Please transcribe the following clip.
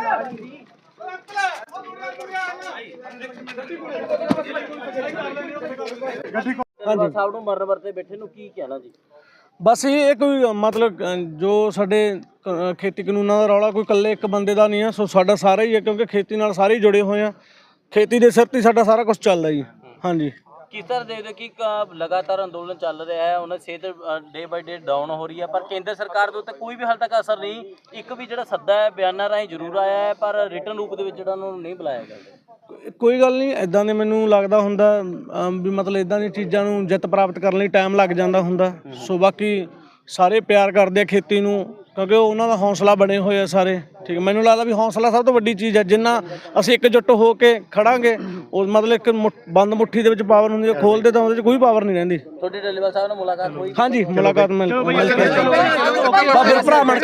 ਹਾਂਜੀ। ਸਾਹਿਬ ਨੂੰ ਮਰਨ ਵਰਤੇ ਬੈਠੇ ਨੂੰ ਕੀ ਕਹਿਣਾ ਜੀ? ਬਸ ਇਹ ਕੋਈ ਮਤਲਬ ਜੋ ਸਾਡੇ ਖੇਤੀ ਕਾਨੂੰਨਾਂ ਦਾ ਰੌਲਾ ਕੋਈ ਇਕੱਲੇ ਇੱਕ ਬੰਦੇ ਦਾ ਨਹੀਂ ਆ ਸੋ ਸਾਡਾ ਸਾਰਾ ਹੀ ਹੈ ਕਿਉਂਕਿ ਖੇਤੀ ਨਾਲ ਸਾਰੇ ਹੀ ਜੁੜੇ ਹੋਏ ਆ। ਖੇਤੀ ਦੇ ਸਿਰ ਤੇ ਹੀ ਸਾਡਾ ਸਾਰਾ ਕੁਝ ਚੱਲਦਾ ਜੀ। ਹਾਂਜੀ। ਕਿਸ ਤਰ੍ਹਾਂ ਦੇਖਦੇ ਹੋ ਕਿ ਕ- ਲਗਾਤਾਰ ਅੰਦੋਲਨ ਚੱਲ ਰਿਹਾ ਹੈ ਉਹਨਾਂ ਦੀ ਸਿਹਤ ਡੇ ਬਾਈ ਡੇ ਡਾਊਨ ਹੋ ਰਹੀ ਹੈ ਪਰ ਕੇਂਦਰ ਸਰਕਾਰ ਦੇ ਉੱਤੇ ਕੋਈ ਵੀ ਹਾਲ ਤੱਕ ਅਸਰ ਨਹੀਂ ਇੱਕ ਵੀ ਜਿਹੜਾ ਸੱਦਾ ਹੈ ਬਿਆਨਾਂ ਰਾਹੀਂ ਜ਼ਰੂਰ ਆਇਆ ਹੈ ਪਰ ਰਿਟਰਨ ਰੂਪ ਦੇ ਵਿੱਚ ਜਿਹੜਾ ਉਹਨਾਂ ਨੂੰ ਨਹੀਂ ਬੁਲਾਇਆ ਗਿਆ। ਕੋ- ਕੋਈ ਗੱਲ ਨਹੀਂ ਐਦਾਂ ਦੇ ਮੈਨੂੰ ਲੱਗਦਾ ਹੁੰਦਾ ਅਮ, ਵੀ ਮਤਲਬ ਇਦਾਂ ਦੀਆਂ ਚੀਜ਼ਾਂ ਨੂੰ ਜਿੱਤ ਪ੍ਰਾਪਤ ਕਰਨ ਲਈ ਟਾਈਮ ਲੱਗ ਜਾਂਦਾ ਹੁੰਦਾ। ਸੋ ਬਾਕੀ ਸਾਰੇ ਪਿਆਰ ਕਰਦੇ ਆ ਖੇਤੀ ਨੂੰ। ਕਿਉਂਕਿ ਉਹ ਉਹਨਾਂ ਦਾ ਹੌਸਲਾ ਬਣੇ ਹੋਏ ਆ ਸਾਰੇ। ਠੀਕ। ਮੈਨੂੰ ਲੱਗਦਾ ਵੀ ਹੌਸਲਾ ਸਭ ਤੋਂ ਵੱਡੀ ਚੀਜ਼ ਹੈ ਜਿੰਨਾ ਅਸੀਂ ਇਕਜੁੱਟ ਹੋ ਕੇ ਖੜਾਂਗੇ ਉਹ ਮਤਲਬ ਇੱਕ ਬੰਦ ਮੁੱਠੀ ਦੇ ਵਿੱਚ ਪਾਵਰ ਹੁੰਦੀ ਹੈ ਖੋਲਦੇ ਤਾਂ ਉਹਦੇ ਵਿੱਚ ਕੋਈ ਪਾਵਰ ਨਹੀਂ ਰਹਿੰਦੀ। ਤੁਹਾਡੀ ਡੱਲੇਵਾਲ ਸਾਹਿਬ ਨਾਲ ਮੁਲਾਕਾਤ ਹੋਈ? ਹਾਂਜੀ ਮੁਲਾਕਾਤ ਮਿਲ ਮਿਲ ਕੇ। ਭਰਾ ਕੇ